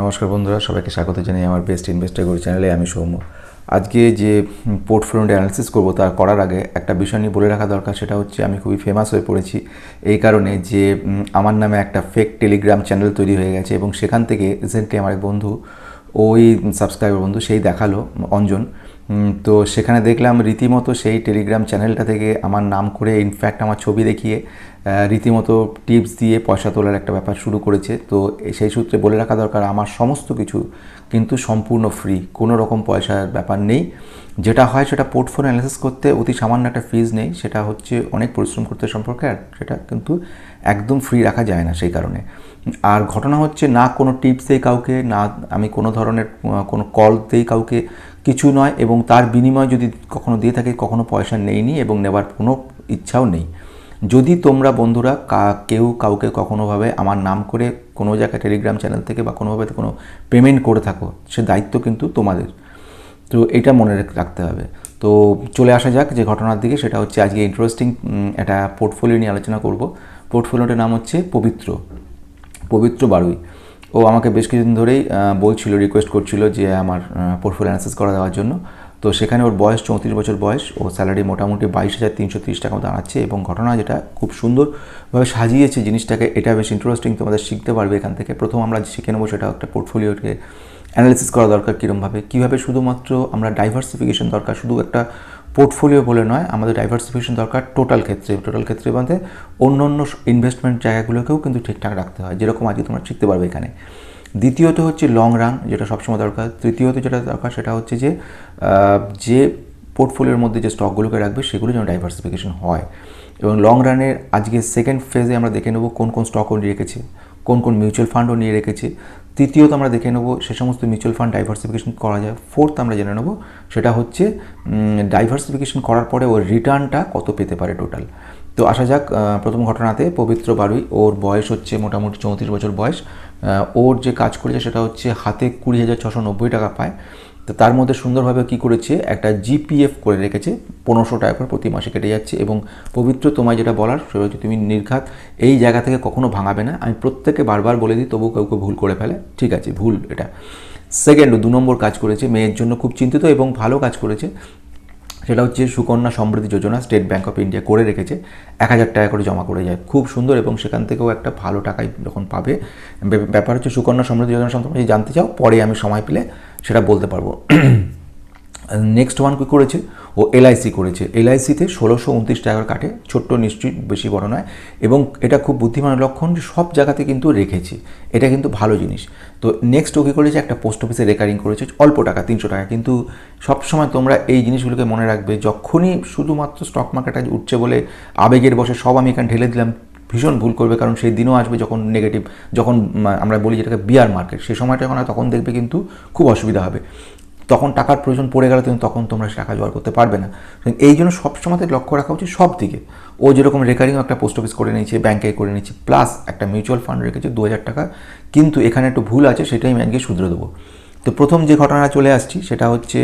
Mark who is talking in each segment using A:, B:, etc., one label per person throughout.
A: নমস্কার বন্ধুরা, সবাইকে স্বাগত জানাই আমার বেস্ট ইনভেস্টার গরি চ্যানেলে আমি সৌম্য। আজকে যে পোর্টফোলিও অ্যানালিসিস করব তা করার আগে একটা বিষয় নিয়ে বলে রাখা দরকার, সেটা হচ্ছে আমি খুবই ফেমাস হয়ে পড়েছি। এই কারণে যে আমার নামে একটা ফেক টেলিগ্রাম চ্যানেল তৈরি হয়ে গেছে এবং সেখান থেকে রিসেন্টলি আমার এক বন্ধু, ওই সাবস্ক্রাইবার বন্ধু, সেই দেখাল, অঞ্জন। তো সেখানে দেখলাম রীতিমতো সেই টেলিগ্রাম চ্যানেলটা থেকে আমার নাম করে ইনফ্যাক্ট আমার ছবি দেখিয়ে রীতিমতো টিপস দিয়ে পয়সা তোলার একটা ব্যাপার শুরু করেছে। তো সেই সূত্রে বলে রাখা দরকার, আমার সমস্ত কিছু কিন্তু সম্পূর্ণ ফ্রি কোনো রকম পয়সার ব্যাপার নেই। যেটা হয় সেটা পোর্টফোলিও অ্যানালিসিস করতে অতি সামান্য একটা ফিজ নেই, সেটা হচ্ছে অনেক পরিশ্রম করতে সম্পর্কে, আর সেটা কিন্তু একদম ফ্রি রাখা যায় না সেই কারণে। আর ঘটনা হচ্ছে, না কোনো টিপস দেই কাউকে, না আমি কোনো ধরনের, কোনো কল দেই কাউকে কিছু নয় এবং তার বিনিময় যদি কখনো দিয়ে থাকে, কখনো পয়সা নেইনি এবং নেবার কোনো ইচ্ছাও নেই। যদি তোমরা বন্ধুরা কেউ কাউকে কখনোভাবে আমার নাম করে কোনো জায়গায় টেলিগ্রাম চ্যানেল থেকে বা কোনোভাবে কোনো পেমেন্ট করে থাকো, সে দায়িত্ব কিন্তু তোমাদের। তো এটা মনে রাখতে হবে। তো চলে আসা যাক যে ঘটনার দিকে, সেটা হচ্ছে আজকে ইন্টারেস্টিং একটা পোর্টফোলিও নিয়ে আলোচনা করব। পোর্টফোলিওটার নাম হচ্ছে পবিত্র পবিত্র বারুই। ও আমাকে বেশ কিছুদিন ধরেই বলছিল রিকোয়েস্ট করছিল যে আমার পোর্টফোলিও অ্যানালিসিস করা দেওয়ার জন্য। তো সেখানে ওর বয়স চৌত্রিশ বছর বয়স। ও স্যালারি মোটামুটি বাইশ হাজার তিনশো তিরিশ টাকা মতো দাঁড়াচ্ছে এবং ঘটনা যেটা খুব সুন্দরভাবে সাজিয়েছে জিনিসটাকে, এটা বেশ ইন্টারেস্টিং তোমাদের শিখতে পারবে এখান থেকে। প্রথম আমরা শিখে নেব সেটা একটা পোর্টফোলিওকে অ্যানালিসিস করা দরকার কীরমভাবে। কীভাবে শুধুমাত্র আমরা ডাইভার্সিফিকেশন দরকার, শুধু একটা পোর্টফোলিও বলে নয়, আমাদের ডাইভার্সিফিকেশন দরকার টোটাল ক্ষেত্রে টোটাল ক্ষেত্রে বলতে অন্য অন্য ইনভেস্টমেন্ট জায়গাগুলোকেও কিন্তু ঠিকঠাক রাখতে হয়, যেরকম আজকে তোমরা শিখতে পারবে এখানে। দ্বিতীয়ত হচ্ছে লং রান যেটা সবসময় দরকার। তৃতীয়ত যেটা দরকার সেটা হচ্ছে যে যে পোর্টফোলিওর মধ্যে যে স্টকগুলোকে রাখবে সেগুলো যেন ডাইভার্সিফিকেশন হয়। এবং লং রানের আজকে সেকেন্ড ফেজে আমরা দেখে নেব কোন কোন স্টকও নিয়ে রেখেছে, কোন কোন মিউচুয়াল ফান্ডও নিয়ে রেখেছে। তৃতীয়ত আমরা দেখে নেব সে সমস্ত মিউচুয়াল ফান্ড ডাইভার্সিফিকেশন করা যায়। ফোর্থ আমরা জেনে নেব, সেটা হচ্ছে ডাইভার্সিফিকেশন করার পরে ওর রিটার্নটা কত পেতে পারে টোটাল তো আসা যাক প্রথম ঘটনাতে পবিত্র বারুই, ওর বয়স হচ্ছে মোটামুটি চৌত্রিশ বছর বয়স। ওর যে কাজ করেছে সেটা হচ্ছে হাতে কুড়ি হাজার ছশো নব্বই টাকা পায়। তো তার মধ্যে সুন্দরভাবে কি করেছে? একটা জিপিএফ করে রেখেছে, পনেরোশো টাকা করে প্রতি মাসে কেটে যাচ্ছে এবং পবিত্র তোমায় যেটা বলার সেটা হচ্ছে তুমি নির্ঘাত এই জায়গা থেকে কখনো ভাঙাবে না। আমি প্রত্যেকে বারবার বলে দিই তবু কাউকে ভুল করে ফেলে। ঠিক আছে, ভুল এটা। সেকেন্ড দু নম্বর কাজ করেছে, মেয়ের জন্য খুব চিন্তিত এবং ভালো কাজ করেছে। সেটা হচ্ছে Sukanya Samriddhi Yojana State Bank of India করে রেখেছে। এক হাজার টাকা করে জমা করে যায়। খুব সুন্দর এবং সেখান থেকেও একটা ভালো টাকাই যখন পাবে। ব্যাপার হচ্ছে সুকন্যা সমৃদ্ধি যোজনা সম্পর্কে জানতে চাও, পরে আমি সময় পেলে সেটা বলতে পারব। নেক্সট ওয়ান কী করেছে? ও এলআইসি করেছে। এলআইসিতে ষোলোশো উনত্রিশ টাকার কাটে ছোট্ট নিশ্চয়ই বেশি বড় নয় এবং এটা খুব বুদ্ধিমানের লক্ষণ যে সব জায়গাতে কিন্তু রেখেছি। এটা কিন্তু ভালো জিনিস। তো নেক্সট ও কী করেছে? একটা পোস্ট অফিসে রেকারিং করেছে, অল্প টাকা, তিনশো টাকা। কিন্তু সবসময় তোমরা এই জিনিসগুলোকে মনে রাখবে, যখনই শুধুমাত্র স্টক মার্কেট আজ উঠছে বলে আবেগের বসে সব আমি এখানে ঢেলে দিলাম ভীষণ ভুল করবে, কারণ সেই দিনও আসবে যখন নেগেটিভ যখন আমরা বলি যেটাকে বিয়ার মার্কেট সেই সময়টা যখন তখন দেখবে কিন্তু খুব অসুবিধা হবে। তখন টাকার প্রয়োজন পড়ে গেলে তুমি তখন তোমরা সে টাকা জোগাড় করতে পারবে না। এই জন্য সবসময় লক্ষ্য রাখা উচিত সব দিকে। ও যেরকম রেকারিং একটা পোস্ট অফিস করে নিয়েছে ব্যাংকে করে নিয়েছে প্লাস একটা মিউচুয়াল ফান্ড রেখেছে দু হাজার টাকা। কিন্তু এখানে একটু ভুল আছে, সেটাই আমি আজকে শুধরে দেবো। তো প্রথম যে ঘটনাটা চলে আসছি, সেটা হচ্ছে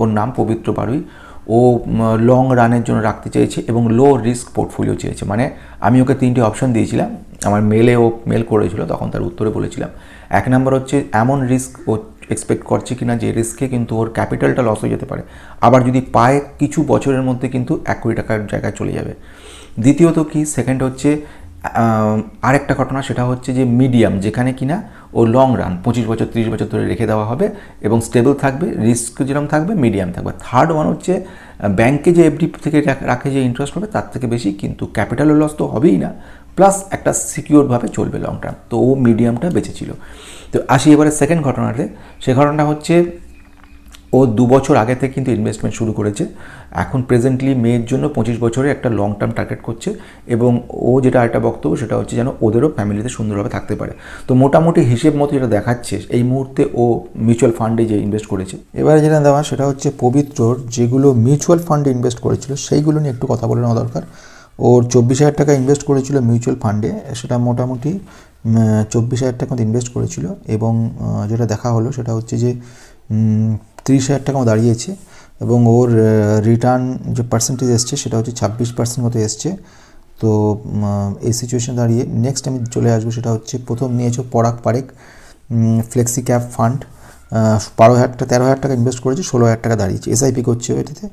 A: ওর নাম পবিত্র বারুই। ও লং রানের জন্য রাখতে চেয়েছে এবং লো রিস্ক পোর্টফোলিও চেয়েছে। মানে আমি ওকে তিনটে অপশন দিয়েছিলাম। আমার মেলে ও মেল করেছিল, তখন তার উত্তরে বলেছিলাম। এক নম্বর হচ্ছে, এমন রিস্ক ও এক্সপেক্ট করছে কিনা যে রিস্কে কিন্তু ওর ক্যাপিটালটা লস হয়ে যেতে পারে। আবার যদি পায়, কিছু বছরের মধ্যে কিন্তু এক কোটি টাকার জায়গায় চলে যাবে। দ্বিতীয়ত কি? সেকেন্ড হচ্ছে আরেকটা ঘটনা সেটা হচ্ছে যে মিডিয়াম, যেখানে কিনা ও লং রান পঁচিশ বছর, তিরিশ বছর ধরে রেখে দেওয়া হবে এবং স্টেবল থাকবে রিস্ক যেরকম থাকবে মিডিয়াম থাকবে। থার্ড ওয়ান হচ্ছে ব্যাংকে যে এফডি থেকে রাখ- যে ইন্টারেস্ট হবে তার থেকে বেশি কিন্তু ক্যাপিটালের লস তো হবেই না। প্লাস একটা সিকিওরভাবে চলবে লং টার্ম তো ও মিডিয়ামটা বেঁচেছিল তো আসি এবারে সেকেন্ড ঘটনাতে। সে ঘটনাটা হচ্ছে ও দু বছর আগে থেকে কিন্তু ইনভেস্টমেন্ট শুরু করেছে। এখন প্রেজেন্টলি মেয়ের জন্য পঁচিশ বছরে একটা লং টার্ম টার্গেট করছে এবং ও যেটা একটা বক্তব্য সেটা হচ্ছে যেন ওদেরও ফ্যামিলিতে সুন্দরভাবে থাকতে পারে। তো মোটামুটি হিসেব মতো যেটা দেখাচ্ছে, এই মুহূর্তে ও মিউচুয়াল ফান্ডে যে ইনভেস্ট করেছে। এবারে যেটা দেওয়া সেটা হচ্ছে পবিত্রর যেগুলো মিউচুয়াল ফান্ডে ইনভেস্ট করেছিল সেইগুলো নিয়ে একটু কথা বলে নেওয়া দরকার। ওর চব্বিশ হাজার টাকা ইনভেস্ট করেছিল মিউচুয়াল ফান্ডে সেটা মোটামুটি চব্বিশ হাজার টাকা ইনভেস্ট করেছিল এবং যেটা দেখা হলো সেটা হচ্ছে যে তিরিশ হাজার টাকা দাঁড়িয়েছে এবং ওর রিটার্ন যে পার্সেন্টেজ এসছে সেটা হচ্ছে ছাব্বিশ পার্সেন্ট মতো এসছে। তো এই সিচুয়েশন দাঁড়িয়ে নেক্সট আমি চলে আসব সেটা হচ্ছে প্রথম নিয়েছো পরাগ পারেক
B: ফ্লেক্সি ক্যাপ ফান্ড বারো হাজার টাকা তেরো হাজার টাকা ইনভেস্ট করেছে, ষোলো হাজার টাকা দাঁড়িয়েছে। এসআইপি করছে এটাতে।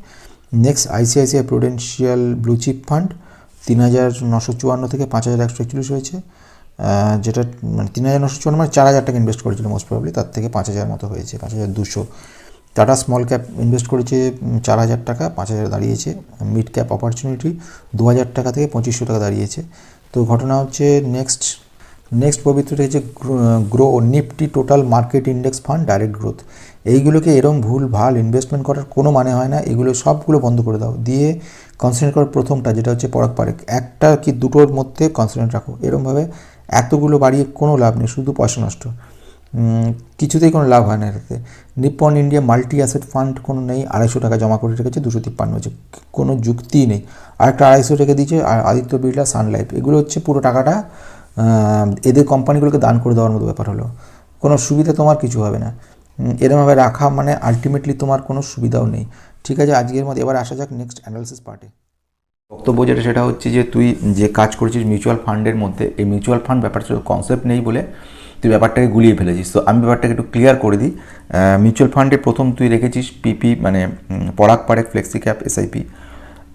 B: Next ICICI Prudential blue chip fund তিন হাজার নশো চুয়ান্ন থেকে পাঁচ হাজার একশো একচল্লিশ হয়েছে। যেটা মানে তিন হাজার নশো চুয়ান্ন মানে চার হাজার টাকা ইনভেস্ট করেছিল মোস্ট প্রবলি তার থেকে পাঁচ হাজার মতো হয়েছে, পাঁচ হাজার দুশো। টাটা স্মল ক্যাপ ইনভেস্ট করেছে চার হাজার টাকা পাঁচ হাজার দাঁড়িয়েছে। মিড ক্যাপ অপরচুনিটি দু হাজার টাকা থেকে পঁচিশশো টাকা দাঁড়িয়েছে। তো ঘটনা হচ্ছে নেক্সট নেক্সট পবিত্র রয়েছে Groww Nifty total market index fund direct growth এইগুলোকে এরম ভুল ভালো ইনভেস্টমেন্ট করার কোনো মানে হয় না। এগুলো সবগুলো বন্ধ করে দাও। দিয়ে কনসেন্ট্রেট করো প্রথমটা, যেটা হচ্ছে পরাগ পারেক। একটা কি দুটোর মধ্যে কনসেন্ট্রেট রাখো। এরমভাবে এতগুলো বাড়িয়ে কোনো লাভ নেই, শুধু পয়সা নষ্ট। কিছুতেই কোনো লাভ হয় না এটাতে। Nippon India multi asset fund কোনো নেই, আড়াইশো টাকা জমা করে রেখেছে, দুশো তিপ্পান্ন হচ্ছে। কোনো যুক্তিই নেই। আরেকটা আড়াইশো রেখে দিয়েছে, আর আদিত্য বিড়লা সানলাইফ এগুলো হচ্ছে পুরো টাকাটা এদের কোম্পানিগুলোকে দান করে দেওয়ার মতো ব্যাপার হলো। কোনো সুবিধা তোমার কিছু হবে না। এরমভাবে রাখা মানে আলটিমেটলি তোমার কোনো সুবিধাও নেই। ঠিক আছে, আজকের মধ্যে এবার আসা যাক নেক্সট অ্যানালিসিস পার্টে
A: বক্তব্য যেটা, সেটা হচ্ছে যে তুই যে কাজ করছিস মিউচুয়াল ফান্ডের মধ্যে, এই মিউচুয়াল ফান্ড ব্যাপারটা কনসেপ্ট নেই বলে তুই ব্যাপারটাকে গুলিয়ে ফেলেছিস। তো আমি ব্যাপারটাকে একটু ক্লিয়ার করে দিই। মিউচুয়াল ফান্ডে প্রথম তুই রেখেছিস পিপি মানে Parag Parekh flexi cap SIP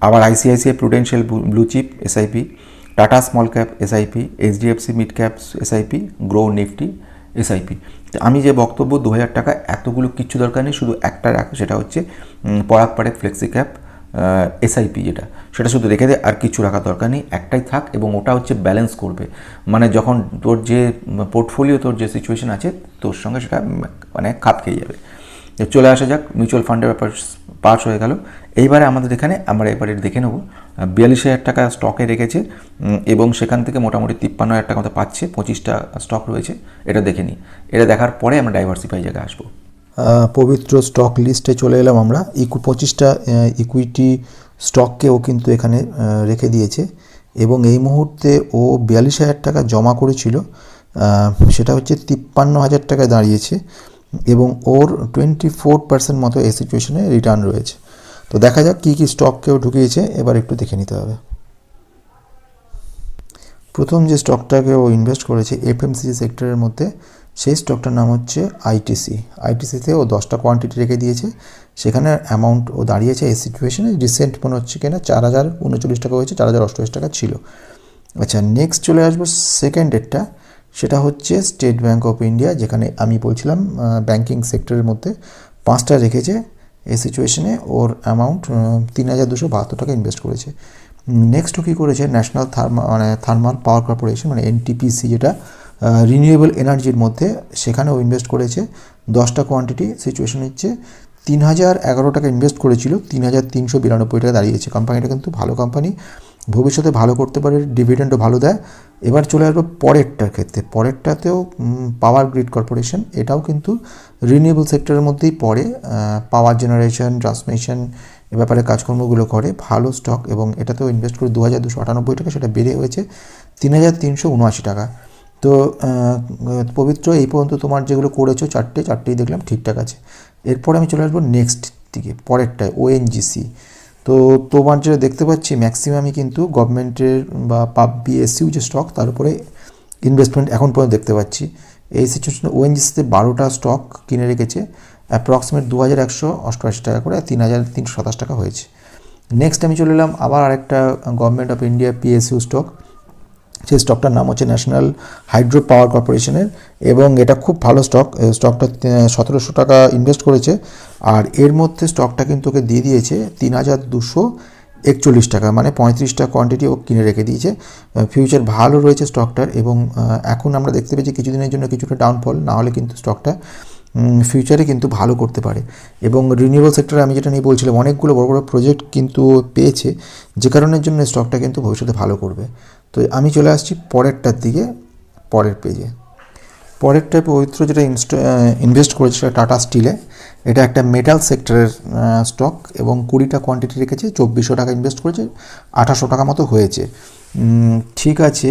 A: আবার ICICI Prudential blue chip SIP Tata small cap SIP HDFC mid cap SIP Groww Nifty SIP আমি যে বক্তব্য দু হাজার টাকা এতগুলো কিচ্ছু দরকার নেই, শুধু একটা রাখ, সেটা হচ্ছে পরাগ পারেক ফ্লেক্সি ক্যাপ এসআইপি যেটা। সেটা শুধু রেখে দে, আর কিছু রাখার দরকার নেই, একটাই থাক এবং ওটা হচ্ছে ব্যালেন্স করবে। মানে যখন তোর যে পোর্টফোলিও তোর যে সিচুয়েশন আছে, তোর সঙ্গে সেটা মানে খাপ খেয়ে যাবে। চলে আসা যাক মিউচুয়াল ফান্ডের ব্যাপার পাস হয়ে গেল। এইবারে আমাদের এখানে, আমরা এবারে দেখে নেব, বিয়াল্লিশ হাজার টাকা স্টকে রেখেছে এবং সেখান থেকে মোটামুটি তিপ্পান্ন হাজার টাকা মতো পাচ্ছে, পঁচিশটা স্টক রয়েছে, এটা দেখে নিই। এটা দেখার পরে আমরা ডাইভার্সিফাই জায়গায় আসব।
B: পবিত্র স্টক লিস্টে চলে এলাম আমরা। ইকু পঁচিশটা ইকুইটি স্টককে ও কিন্তু এখানে রেখে দিয়েছে এবং এই মুহূর্তে ও বিয়াল্লিশ হাজার টাকা জমা করেছিল সেটা হচ্ছে তিপ্পান্ন হাজার টাকায় দাঁড়িয়েছে এবং ওর টোয়েন্টি ফোর পার্সেন্ট মতো এই সিচুয়েশনে রিটার্ন রয়েছে। তো দেখা যাক কী কী স্টককেও ঢুকিয়েছে, এবার একটু দেখে নিতে হবে। প্রথম যে স্টকটাকে ও ইনভেস্ট করেছে এফএমসিজি সেক্টরের মধ্যে, সেই স্টকটার নাম হচ্ছে আইটিসি আইটিসিতে ও দশটা কোয়ান্টিটি রেখে দিয়েছে। সেখানে অ্যামাউন্ট ও দাঁড়িয়েছে। এই সিচুয়েশনে রিসেন্ট মনে হচ্ছে কিনা, চার হাজার উনচল্লিশ টাকা হয়েছে, চার হাজার অষ্টআশি টাকা ছিল। আচ্ছা নেক্সট চলে আসব সেকেন্ড ডেটটা সেটা হচ্ছে স্টেট ব্যাঙ্ক অফ ইন্ডিয়া যেখানে আমি বলছিলাম ব্যাঙ্কিং সেক্টরের মধ্যে পাঁচটা রেখেছে। এই সিচুয়েশনে ওর অ্যামাউন্ট তিন হাজার দুশো বাহাত্তর টাকা ইনভেস্ট করেছে। নেক্সট কী করেছে? ন্যাশনাল থার্মা মানে থার্মাল পাওয়ার কর্পোরেশন মানে এনটিপিসি যেটা রিনিউয়েবল এনার্জির মধ্যে সেখানেও ইনভেস্ট করেছে। দশটা কোয়ান্টিটি সিচুয়েশন হচ্ছে। তিন হাজার এগারো টাকা ইনভেস্ট করেছিল। তিন হাজার তিনশো বিরানব্বই টাকা দাঁড়িয়েছে। কোম্পানিটা কিন্তু ভালো কোম্পানি ভবিষ্যতে ভালো করতে পারে ডিভিডেন্ডও ভালো দেয়। এবার চলে আসবে পরেরটার ক্ষেত্রে। পরেরটাতেও পাওয়ার গ্রিড কর্পোরেশন এটাও কিন্তু রিনিউয়েবল সেক্টরের মধ্যেই পড়ে। পাওয়ার জেনারেশন ট্রান্সমিশন ব্যাপারে কাজকর্মগুলো করে, ভালো স্টক এবং এটাতেও ইনভেস্ট করে দু হাজার দুশো আটানব্বই টাকা সেটা বেড়ে হয়েছে তিন হাজার তিনশো উনআশি টাকা। তো পবিত্র এই পর্যন্ত তোমার যেগুলো করেছ চারটে, চারটেই দেখলাম ঠিকঠাক আছে। এরপর আমি চলে আসব নেক্সট দিকে, পরেরটায় ওএনজিসি তো, তোমার যেটা দেখতে পাচ্ছি ম্যাক্সিমামই কিন্তু গভর্নমেন্টের বা পাব বিএসইউ যে স্টক তার উপরে ইনভেস্টমেন্ট এখন পর্যন্ত দেখতে পাচ্ছি। এই সিচুয়েশনে ওএনজিসিতে বারোটা স্টক কিনে রেখেছে। অ্যাপ্রক্সিমেট দু হাজার একশো অষ্টআশি টাকা করে তিন হাজার তিনশো সাতাশ টাকা হয়েছে। নেক্সট আমি চলে এলাম আবার আরেকটা government of India PSU stock সেই স্টকটার নাম হচ্ছে ন্যাশনাল হাইড্রো পাওয়ার কর্পোরেশনের এবং এটা খুব ভালো স্টক স্টকটা সতেরোশো টাকা ইনভেস্ট করেছে, আর এর মধ্যে স্টকটা কিন্তু ওকে দিয়ে দিয়েছে তিন হাজার দুশো একচল্লিশ টাকা মানে পঁয়ত্রিশটা কোয়ান্টিটি ও কিনে রেখে দিয়েছে। ফিউচার ভালো রয়েছে স্টকটার এবং এখন আমরা দেখতে পেয়েছি কিছুদিনের জন্য কিছুটা ডাউনফল না হলে কিন্তু স্টকটা ফিউচারে কিন্তু ভালো করতে পারে। এবং রিনিউয়েবল সেক্টরে আমি যেটা নিয়ে বলছিলাম, অনেকগুলো বড় বড় প্রজেক্ট কিন্তু পেয়েছে, যে কারণের জন্য স্টকটা কিন্তু ভবিষ্যতে ভালো করবে। তো আমি চলে আসছি পরেরটার দিকে, পরের পেজে পরেরটায় পবিত্র যেটা ইনভেস্ট করেছে সেটা টাটা স্টিলে এটা একটা মেটাল সেক্টরের স্টক এবং কুড়িটা কোয়ান্টিটি রেখেছে, চব্বিশশো টাকা ইনভেস্ট করেছে, আঠাশশো টাকা মতো হয়েছে। ঠিক আছে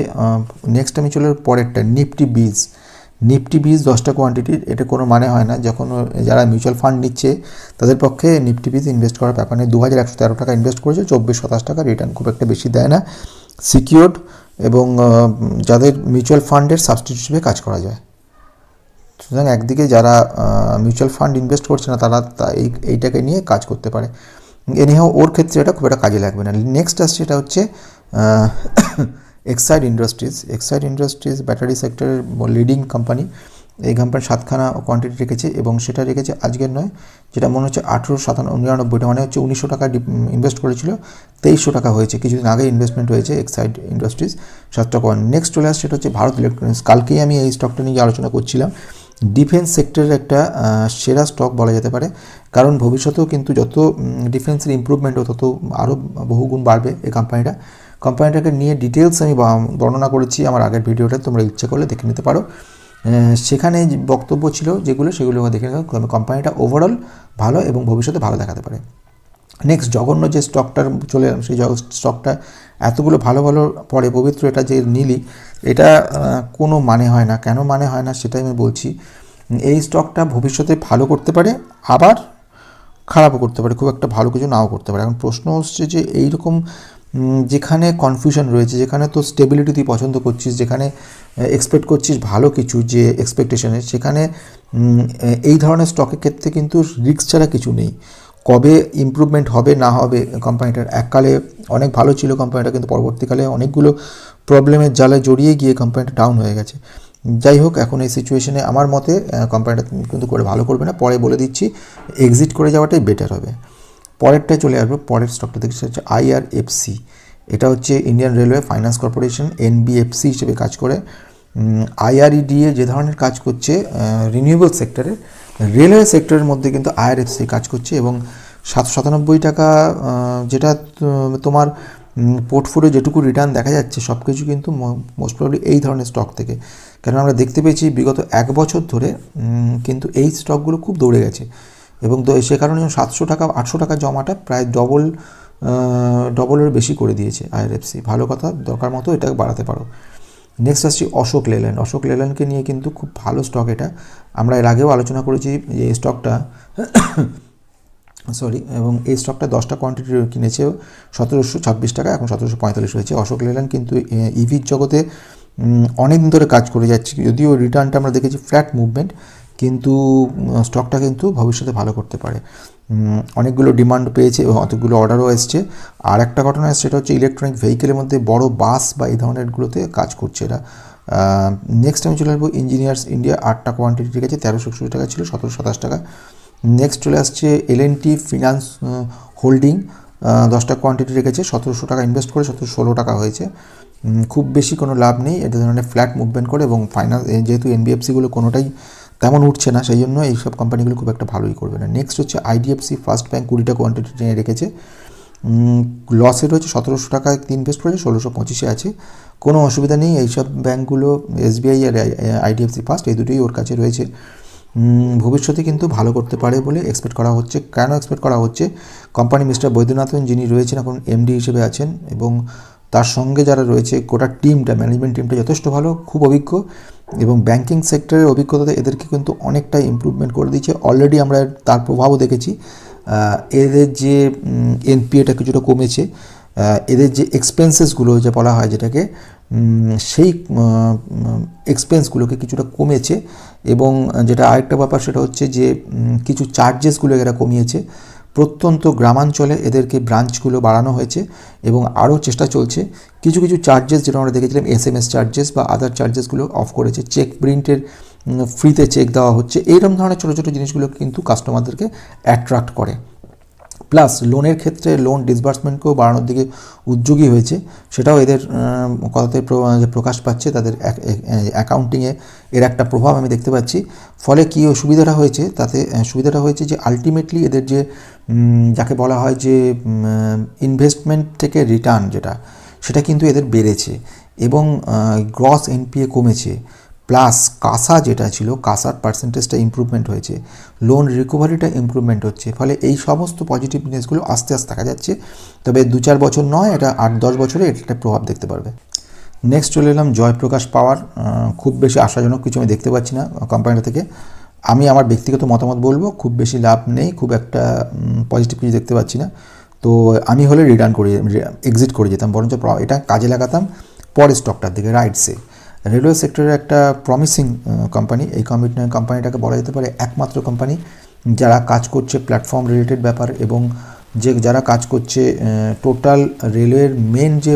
B: নেক্সট আমি চলে পরেরটা নিফটি বীজ নিফটি বীজ দশটা কোয়ান্টিটির এটা কোনো মানে হয় না। যখন যারা মিউচুয়াল ফান্ড নিচ্ছে, তাদের পক্ষে নিফটি বীজ ইনভেস্ট করার ব্যাপার নেই। দু হাজার একশো তেরো টাকা ইনভেস্ট করেছে, চব্বিশ সাতাশ টাকা রিটার্ন খুব একটা বেশি দেয় না। সিকিউরড এবং যাদের মিউচুয়াল ফান্ডের সাবস্টিটিউট হিসেবে কাজ করা যায়। সুতরাং একদিকে যারা মিউচুয়াল ফান্ড ইনভেস্ট করছে না, তারা এই, এইটাকে নিয়ে কাজ করতে পারে। এনিহাও ওর ক্ষেত্রে এটা খুব একটা কাজে লাগবে না। নেক্সট আসছে, এটা হচ্ছে Exide Industries Exide Industries battery সেক্টরের লিডিং কোম্পানি এই কোম্পানি সাতখানা কোয়ান্টিটি রেখেছে এবং সেটা রেখেছে আজকের নয়, যেটা মনে হচ্ছে আঠেরো সাতান্ন, নিরানব্বইটা মানে হচ্ছে উনিশশো টাকা ইনভেস্ট করেছিল, তেইশশো টাকা হয়েছে, কিছুদিন আগে ইনভেস্টমেন্ট হয়েছে এক্সাইড ইন্ডাস্ট্রিজ সাতটা কোয়ান নেক্সট চলে আসছে, সেটা হচ্ছে ভারত ইলেকট্রনিক্স কালকেই আমি এই স্টকটা নিয়ে আলোচনা করছিলাম। ডিফেন্স সেক্টরের একটা সেরা স্টক বলা যেতে পারে, কারণ ভবিষ্যতেও কিন্তু যত ডিফেন্সের ইমপ্রুভমেন্ট তত আরও বহুগুণ বাড়বে এই কোম্পানিটা কোম্পানিটাকে নিয়ে ডিটেলস আমি বর্ণনা করেছি আমার আগের ভিডিওটা, তোমরা ইচ্ছে করলে দেখে নিতে পারো। সেখানে বক্তব্য ছিল যেগুলো, সেগুলো দেখে নেবে কোম্পানিটা ওভারঅল ভালো এবং ভবিষ্যতে ভালো দেখাতে পারে। নেক্সট জঘন্য যে স্টকটার চলে এলাম সেই স্টকটা এতগুলো ভালো ভালো, পরে পবিত্র এটা যে নিলি, এটা কোনো মানে হয় না। কেন মানে হয় না সেটাই আমি বলছি। এই স্টকটা ভবিষ্যতে ভালো করতে পারে, আবার খারাপও করতে পারে, খুব একটা ভালো কিছু নাও করতে পারে। এখন প্রশ্ন হচ্ছে যে এইরকম যেখানে কনফিউশন রয়েছে, যেখানে তো স্টেবিলিটি তুই পছন্দ করছিস, যেখানে এক্সপেক্ট করছিস ভালো কিছু যে এক্সপেকটেশনে সেখানে এই ধরনের স্টকের ক্ষেত্রে কিন্তু রিস্ক ছাড়া কিছু নেই। কবে ইমপ্রুভমেন্ট হবে, না হবে কোম্পানিটার এককালে অনেক ভালো ছিল কোম্পানিটা কিন্তু পরবর্তীকালে অনেকগুলো প্রবলেমের জালে জড়িয়ে গিয়ে কোম্পানিটা ডাউন হয়ে গেছে। যাই হোক, এখন এই সিচুয়েশনে আমার মতে কোম্পানিটা কিন্তু করে ভালো করবে না, পরে বলে দিচ্ছি এক্সিট করে যাওয়াটাই বেটার হবে। পরেরটায় চলে আসব, পরের স্টকটা দেখছি হচ্ছে আইআরএফসি এটা হচ্ছে Indian Railway finance corporation NBFC হিসেবে কাজ করে। আইআরইডিএ যে ধরনের কাজ করছে রিনিউয়েবল সেক্টরে রেলওয়ে সেক্টরের মধ্যে কিন্তু আইআরএফসি কাজ করছে এবং সাতশো সাতানব্বই টাকা যেটা তোমার পোর্টফোলিও যেটুকু রিটার্ন দেখা যাচ্ছে সব কিছু কিন্তু মোস্ট প্রবলি এই ধরনের স্টক থেকে। কারণ আমরা দেখতে পেয়েছি বিগত এক বছর ধরে কিন্তু এই স্টকগুলো খুব দৌড়ে গেছে। এবং তো সে কারণে সাতশো টাকা, আটশো টাকা জমাটা প্রায় ডবল ডবলের বেশি করে দিয়েছে আইআরএফসি ভালো কথা, দরকার মতো এটাকে বাড়াতে পারো। নেক্সট আসছি অশোক লেল্যান্ড। অশোক লেল্যান্ডকে নিয়ে কিন্তু খুব ভালো স্টক এটা। আমরা এর আগেও আলোচনা করেছি যে এই স্টকটা সরি এবং এই স্টকটা দশটা কোয়ান্টিটি কিনেছে, সতেরোশো ছাব্বিশ টাকা, এখন সতেরোশো পঁয়তাল্লিশ হয়েছে। অশোক লেল্যান্ড কিন্তু ইভির জগতে অনেক দিন ধরে কাজ করে যাচ্ছে। যদিও রিটার্নটা আমরা দেখেছি ফ্ল্যাট মুভমেন্ট কিন্তু স্টকটা কিন্তু ভবিষ্যতে ভালো করতে পারে। অনেকগুলো ডিমান্ড পেয়েছে এবং অতগুলো অর্ডারও এসছে। আর একটা ঘটনা এসছে, সেটা হচ্ছে ইলেকট্রনিক ভেহিকেলের মধ্যে বড় বাস বা এই ধরনেরগুলোতে কাজ করছে এরা। নেক্সট আমি চলে আসব ইঞ্জিনিয়ার্স ইন্ডিয়া আটটা কোয়ান্টিটি ঠিক আছে, তেরোশো একষট্টি টাকা ছিল সতেরো সাতাশ টাকা। নেক্সট চলে আসছে এল ফিনান্স হোল্ডিং দশটা কোয়ান্টিটি রেখেছে সতেরোশো টাকা ইনভেস্ট করে সতেরো ষোলো টাকা হয়েছে। খুব বেশি কোনো লাভ নেই, এটা ধরনের ফ্ল্যাট মুভমেন্ট করে এবং ফাইন্যান্স যেহেতু এনবিএফসিগুলো কোনোটাই তেমন উঠছে না, সেই জন্য এইসব কোম্পানিগুলো খুব একটা ভালোই করবে না। নেক্সট হচ্ছে আইডিএফসি ফার্স্ট ব্যাঙ্ক কুড়িটা কোয়ান্টিটি নিয়ে রেখেছে। লসে রয়েছে সতেরোশো টাকায় ইনভেস্ট করেছে ষোলোশো পঁচিশে আছে। কোনো অসুবিধা নেই, এইসব ব্যাঙ্কগুলো এসবিআই আর আইডিএফসি ফার্স্ট এই দুটোই ওর কাছে রয়েছে। ভবিষ্যতে কিন্তু ভালো করতে পারে বলে এক্সপেক্ট করা হচ্ছে। কেন এক্সপেক্ট করা হচ্ছে? কোম্পানি মিস্টার বৈদ্যনাথন যিনি রয়েছেন এখন এমডি হিসেবে আছেন এবং তার সঙ্গে যারা রয়েছে, গোটা টিমটা ম্যানেজমেন্ট টিমটা যথেষ্ট ভালো, খুব অভিজ্ঞ এবং ব্যাংকিং সেক্টরের অভিজ্ঞতাতে এদেরকে কিন্তু অনেকটাই ইমপ্রুভমেন্ট করে দিয়েছে। অলরেডি আমরা তার প্রভাবও দেখেছি। এদের যে এনপিএটা কিছুটা কমেছে। এদের যে এক্সপেন্সেসগুলো যে বলা হয় যেটাকে সেই এক্সপেন্সগুলোকে কিছুটা কমেছে এবং যেটা আরেকটা ব্যাপার সেটা হচ্ছে যে কিছু চার্জেসগুলো এরা কমিয়েছে। প্রত্যন্ত গ্রামাঞ্চলে এদেরকে ব্রাঞ্চগুলো বাড়ানো হয়েছে এবং আরও চেষ্টা চলছে। কিছু কিছু চার্জেস যেটা আমরা দেখেছিলাম এস এম এস চার্জেস বা আদার চার্জেসগুলো অফ করেছে। চেক প্রিন্টের ফ্রিতে চেক দেওয়া হচ্ছে। এইরকম ধরনের ছোটো ছোটো জিনিসগুলো কিন্তু কাস্টমারদেরকে অ্যাট্রাক্ট করে। প্লাস লোনের ক্ষেত্রে লোন ডিসবার্সমেন্টকেও বাড়ানোর দিকে উদ্যোগী হয়েছে। সেটাও এদের কথাতে প্রকাশ পাচ্ছে, তাদের অ্যাকাউন্টিংয়ে এর একটা প্রভাব আমি দেখতে পাচ্ছি। ফলে কী সুবিধাটা হয়েছে? তাতে সুবিধাটা হয়েছে যে আলটিমেটলি এদের যে যাকে বলা হয় যে ইনভেস্টমেন্ট থেকে রিটার্ন যেটা, সেটা কিন্তু এদের বেড়েছে এবং গ্রস এনপিএ কমেছে। প্লাস কাসা যেটা ছিল, কাসার পার্সেন্টেজটা ইমপ্রুভমেন্ট হয়েছে। লোন রিকভারিটা ইমপ্রুভমেন্ট হচ্ছে। ফলে এই সমস্ত পজিটিভ জিনিসগুলো আস্তে আস্তে দেখা যাচ্ছে। তবে দু চার বছর নয়, এটা আট দশ বছরে এটা একটা প্রভাব দেখতে পারবে। নেক্সট চলে এলাম জয়প্রকাশ পাওয়ার। খুব বেশি আশাজনক কিছু আমি দেখতে পাচ্ছি না কোম্পানিটা থেকে। আমি আমার ব্যক্তিগত মতামত বলব, খুব বেশি লাভ নেই, খুব একটা পজিটিভ কিছু দেখতে পাচ্ছি না। তো আমি হলে রিটার্ন করে এক্সিট করে যেতাম, বরঞ্চ এটা কাজে লাগাতাম। পরের স্টকটার দিকে রাইটসে রেলওয়ে সেক্টরের একটা প্রমিসিং কোম্পানি এই কোম্পানি কোম্পানিটাকে বলা যেতে পারে একমাত্র কোম্পানি যারা কাজ করছে প্ল্যাটফর্ম রিলেটেড ব্যাপার এবং যে যারা কাজ করছে টোটাল রেলওয়ের মেন যে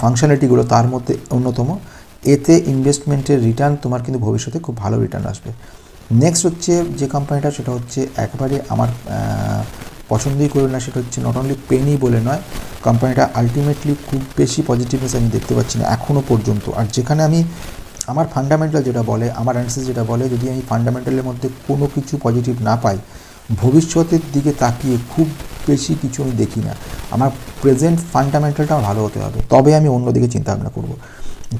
B: ফাংশনালিটিগুলো তার মধ্যে অন্যতম। এতে ইনভেস্টমেন্টের রিটার্ন তোমার কিন্তু ভবিষ্যতে খুব ভালো রিটার্ন আসবে। নেক্সট হচ্ছে যে কোম্পানিটা সেটা হচ্ছে একবারে আমার পছন্দই করি না, সেটা হচ্ছে নট অনলি পেনি বলে নয় কোম্পানিটা আলটিমেটলি খুব বেশি পজিটিভনেস আমি দেখতে পাচ্ছি না এখনও পর্যন্ত। আর যেখানে আমি আমার ফান্ডামেন্টাল যেটা বলে, আমার অ্যানালিসিস যেটা বলে, যদি আমি ফান্ডামেন্টালের মধ্যে কোনো কিছু পজিটিভ না পাই, ভবিষ্যতের দিকে তাকিয়ে খুব বেশি কিছু আমি দেখি না। আমার প্রেজেন্ট ফান্ডামেন্টালটা ভালো হতে হবে। তবে আমি অন্যদিকে চিন্তা ভাবনা করব।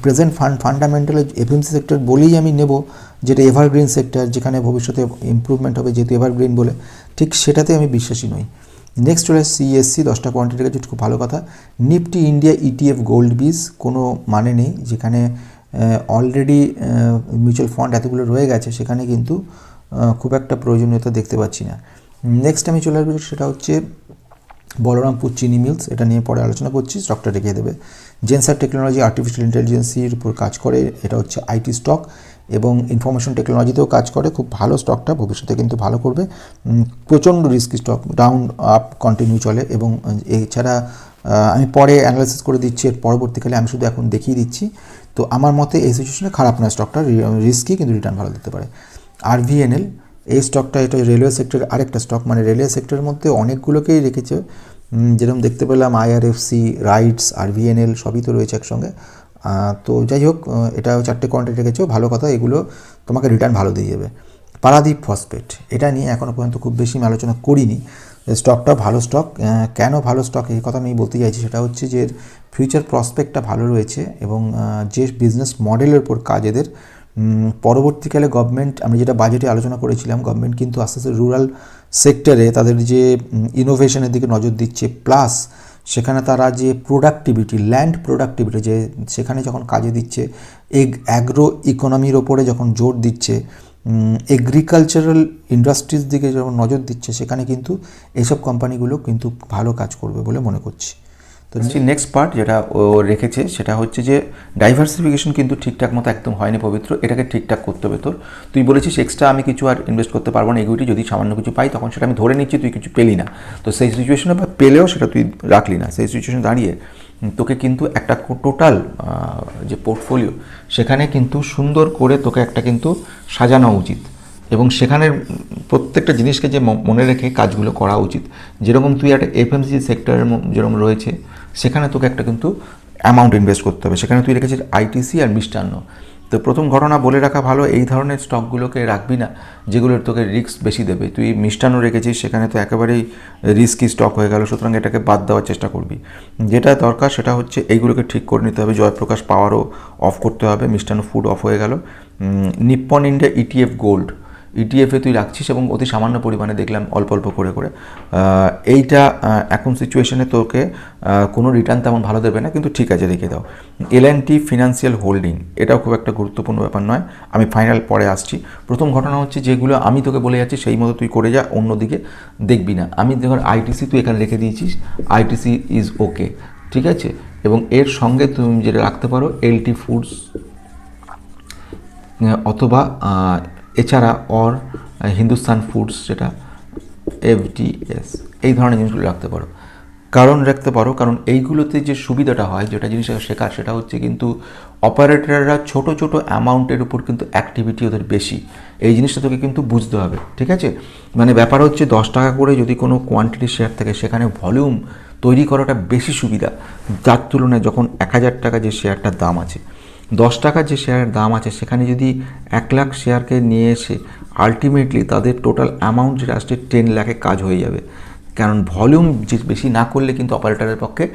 B: প্রেজেন্ট ফান্ড ফান্ডামেন্টালে এফএমসি সেক্টর বলেই আমি নেব যেটা এভারগ্রিন সেক্টর যেখানে ভবিষ্যতে ইম্প্রুভমেন্ট হবে যেহেতু এভারগ্রিন বলে, ঠিক সেটাতে আমি বিশ্বাসী নই। নেক্সট চলে সিএসসি দশটা কোয়ান্টিটির কাছে খুব ভালো কথা। Nifty India ETF gold BeES কোনো মানে নেই, যেখানে অলরেডি মিউচুয়াল ফান্ড এতগুলো রয়ে গেছে, সেখানে কিন্তু খুব একটা প্রয়োজনীয়তা দেখতে পাচ্ছি না। নেক্সট আমি চলে আসব, সেটা হচ্ছে বলরামপুর চিনি মিলস, এটা নিয়ে পরে আলোচনা করছি স্টকটা রেখে দেবে। জেন্সার টেকনোলজি আর্টিফিশিয়াল ইন্টেলিজেন্সির উপর কাজ করে, এটা হচ্ছে আইটি স্টক এবং ইনফরমেশন টেকনোলজিতেও কাজ করে, খুব ভালো স্টকটা ভবিষ্যতে কিন্তু ভালো করবে। প্রচণ্ড risky stock down up continue চলে, এবং এছাড়া আমি পরে অ্যানালাইসিস করে দিচ্ছি, এর পরবর্তীকালে আমি শুধু এখন দেখিয়ে দিচ্ছি। তো আমার মতে এই সিচুয়েশনে খারাপ নয় স্টকটা রিস্কি কিন্তু রিটার্ন ভালো দিতে পারে। আর ভিএনএল এই স্টকটা এটা রেলওয়ে সেক্টরের আরেকটা স্টক মানে রেলওয়ে সেক্টরের মধ্যে অনেকগুলোকেই রেখেছে। যেরকম দেখতে পেলাম আইআরএফসি রাইটস আর ভিএনএল সবই তো রয়েছে একসঙ্গে। তো যাই হোক এটা চারটে কোয়ান্টিটি রেখেছো, ভালো কথা, এগুলো তোমাকে রিটার্ন ভালো দিয়ে যাবে। পারাদীপ ফসফেট এটা নিয়ে এখনও পর্যন্ত খুব বেশি আমি আলোচনা করিনি। স্টকটা ভালো স্টক কেন ভালো স্টক এই কথা আমি বলতে চাইছি, সেটা হচ্ছে যে ফিউচার প্রসপেক্টটা ভালো রয়েছে এবং যে বিজনেস মডেলের উপর কাজ এদের পরবর্তীকালে গভর্নমেন্ট আমরা যেটা বাজেটে আলোচনা করেছিলাম গভর্নমেন্ট কিন্তু আস্তে আস্তে রুরাল সেক্টরে তাদের যে ইনোভেশনের দিকে নজর দিচ্ছে প্লাস সেখানে তারা যে প্রোডাক্টিভিটি ল্যান্ড প্রোডাক্টিভিটি যে, সেখানে যখন কাজে দিচ্ছে, এগ অ্যাগ্রো ইকোনমির ওপরে যখন জোর দিচ্ছে এগ্রিকালচারাল ইন্ডাস্ট্রিজ দিকে যখন নজর দিচ্ছে, সেখানে কিন্তু এসব কোম্পানিগুলো কিন্তু ভালো কাজ করবে বলে মনে করছি। তো
A: নেক্সট পার্ট যেটা ও রেখেছে, সেটা হচ্ছে যে ডাইভার্সিফিকেশন কিন্তু ঠিকঠাক মতো একদম হয়নি পবিত্র, এটাকে ঠিকঠাক করতে হবে তোর। তুই বলেছিস এক্সট্রা আমি কিছু আর ইনভেস্ট করতে পারব না ইকুইটি যদি সামান্য কিছু পাই, তখন সেটা আমি ধরে নিচ্ছি, তুই কিছু পেলি না। তো সেই সিচুয়েশনে বা পেলেও সেটা তুই রাখলি না। সেই সিচুয়েশনে দাঁড়িয়ে তোকে কিন্তু একটা টোটাল যে পোর্টফোলিও সেখানে কিন্তু সুন্দর করে তোকে একটা কিন্তু সাজানো উচিত। এবং সেখানের প্রত্যেকটা জিনিসকে যে মনে রেখে কাজগুলো করা উচিত। যেরকম তুই একটা এফএমসি সেক্টরের যেরকম রয়েছে সেখানে তোকে একটা কিন্তু অ্যামাউন্ট ইনভেস্ট করতে হবে। সেখানে তুই রেখেছিস আইটিসি আর মিষ্টান্ন। তো প্রথম ঘটনা বলে রাখা ভালো, এই ধরনের স্টকগুলোকে রাখবি না যেগুলোর তোকে রিস্ক বেশি দেবে। তুই মিষ্টান্ন রেখেছিস, সেখানে তো একেবারেই রিস্কি স্টক হয়ে গেল, সুতরাং এটাকে বাদ দেওয়ার চেষ্টা করবি। যেটা দরকার সেটা হচ্ছে এইগুলোকে ঠিক করে নিতে হবে। জয়প্রকাশ পাওয়ারও অফ করতে হবে, মিষ্টান্ন ফুড অফ হয়ে গেল। নিপ্পন ইন্ডিয়া ইটিএফ গোল্ড ইটিএফে তুই রাখছিস এবং অতি সামান্য পরিমাণে দেখলাম অল্প অল্প করে করে। এইটা এখন সিচুয়েশনে তোকে কোনো রিটার্ন তেমন ভালো দেবে না, কিন্তু ঠিক আছে রেখে দাও। এল টি ফিনান্সিয়াল হোল্ডিং এটাও খুব একটা গুরুত্বপূর্ণ ব্যাপার নয়। আমি ফাইনাল পরে আসছি। প্রথম ঘটনা হচ্ছে যেগুলো আমি তোকে বলে যাচ্ছি, সেই মতো তুই করে যা, অন্যদিকে দেখবি না। আমি ধর আইটিসি তুই এখানে রেখে দিয়েছিস আইটিসি ইজ ওকে ঠিক আছে? এবং এর সঙ্গে তুমি যেটা রাখতে পারো এলটি ফুডস অথবা এছাড়া অর হিন্দুস্তান ফুডস যেটা এফডিএস এই ধরনের জিনিসগুলো রাখতে পারো। কারণ রাখতে পারো, কারণ এইগুলোতে যে সুবিধাটা হয়, যেটা জিনিস শেখার সেটা হচ্ছে কিন্তু অপারেটররা ছোট ছোট অ্যামাউন্টের উপর কিন্তু অ্যাক্টিভিটি ওদের বেশি। এই জিনিসটা তোকে কিন্তু বুঝতে হবে, ঠিক আছে? মানে ব্যাপার হচ্ছে দশ টাকা করে যদি কোনো কোয়ান্টিটি শেয়ার থাকে, সেখানে ভলিউম তৈরি করাটা বেশি সুবিধা। যার তুলনায় যখন এক হাজার টাকা যে শেয়ারটার দাম আছে। দশ টাকার যে শেয়ারের দাম আছে, সেখানে যদি এক লাখ শেয়ারকে নিয়ে এসে আলটিমেটলি তাদের টোটাল অ্যামাউন্ট যেটা আসছে টেন লাখে কাজ হয়ে যাবে। কারণ ভলিউম যে বেশি না করলে কিন্তু অপারেটারের পক্ষে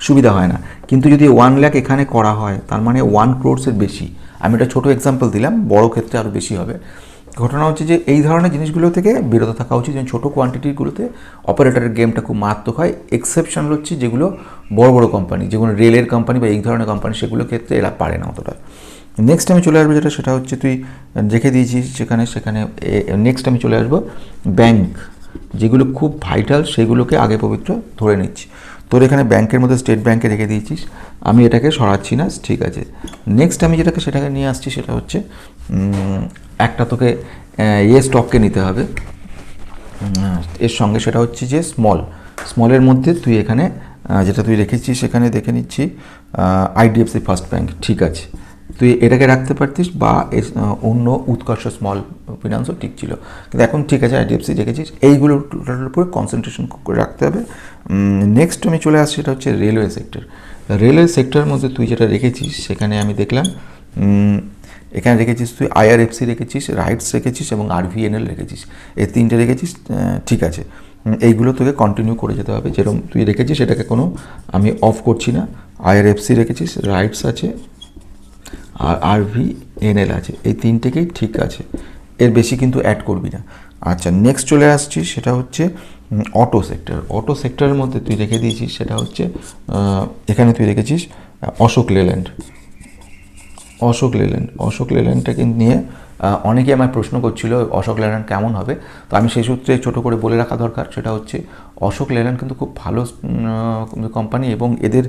A: সুবিধা হয় না। কিন্তু যদি ওয়ান লাখ এখানে করা হয়, তার মানে ওয়ান ক্রোর্সের বেশি। আমি একটা ছোটো এক্সাম্পল দিলাম, বড় ক্ষেত্রে আরও বেশি হবে। ঘটনা হচ্ছে যে এই ধরনের জিনিসগুলো থেকে বিরত থাকা উচিত। যেমন ছোটো কোয়ান্টিটিগুলোতে অপারেটরের গেমটা খুব মারাত্মক হয়। এক্সেপশন হচ্ছে যেগুলো বড় বড় কোম্পানি যেগুলো রেলের কোম্পানি বা এই ধরনের কোম্পানি সেগুলোর ক্ষেত্রে এরা পারে না অতটা। নেক্সট আমি চলে আসব যেটা, সেটা হচ্ছে তুই দেখে দিয়েছিস সেখানে সেখানে নেক্সট আমি চলে আসব ব্যাংক যেগুলো খুব ভাইটাল সেগুলোকে আগে পবিত্র ধরে নিচ্ছি। তোর এখানে ব্যাংকের মধ্যে স্টেট ব্যাংকে রেখে দিয়েছিস, আমি এটাকে সরাচ্ছি না, ঠিক আছে। নেক্সট আমি যেটাকে সেটাকে নিয়ে আসছি সেটা হচ্ছে একটা তোকে এ স্টককে নিতে হবে। এর সঙ্গে সেটা হচ্ছে যে স্মল স্মলের মধ্যে তুই এখানে যেটা তুই রেখেছিস সেখানে দেখে নিচ্ছি আইডিএফসি ফার্স্ট ব্যাংক ঠিক আছে। তুই এটাকে রাখতে পারতিস বা অন্য উৎকর্ষ স্মল ফিনান্সও ঠিক ছিল। কিন্তু এখন ঠিক আছে আইডিএফসি রেখেছিস এইগুলোর উপরে কনসেন্ট্রেশন রাখতে হবে। নেক্সট আমি চলে আসছি, সেটা হচ্ছে রেলওয়ে সেক্টর রেলওয়ে সেক্টরের মধ্যে তুই যেটা রেখেছিস, সেখানে আমি দেখলাম এখানে রেখেছিস তুই আইআরএফসি রেখেছিস রাইটস রেখেছিস এবং আরভিএনএল রেখেছিস। এই তিনটে রেখেছিস ঠিক আছে। এইগুলো তোকে কন্টিনিউ করে যেতে হবে। যেরকম তুই রেখেছিস, সেটাকে কোনো আমি অফ করছি না। আইআরএফসি রেখেছিস রাইটস আছে, আর আরভি এনএল আছে। এই তিনটেকেই ঠিক আছে। এর বেশি কিন্তু অ্যাড করবি না। আচ্ছা নেক্সট চলে আসছি, সেটা হচ্ছে অটো সেক্টর অটো সেক্টরের মধ্যে তুই রেখে দিয়েছিস, সেটা হচ্ছে এখানে তুই রেখেছিস অশোক লেল্যান্ড। অশোক লেল্যান্ড। অশোক লেল্যান্ডটাকে নিয়ে অনেকে আমায় প্রশ্ন করছিল, অশোক লেল্যান্ড কেমন হবে? তো আমি সেই সূত্রে ছোটো করে বলে রাখা দরকার, সেটা হচ্ছে, অশোক লেল্যান্ড কিন্তু খুব ভালো কোম্পানি এবং এদের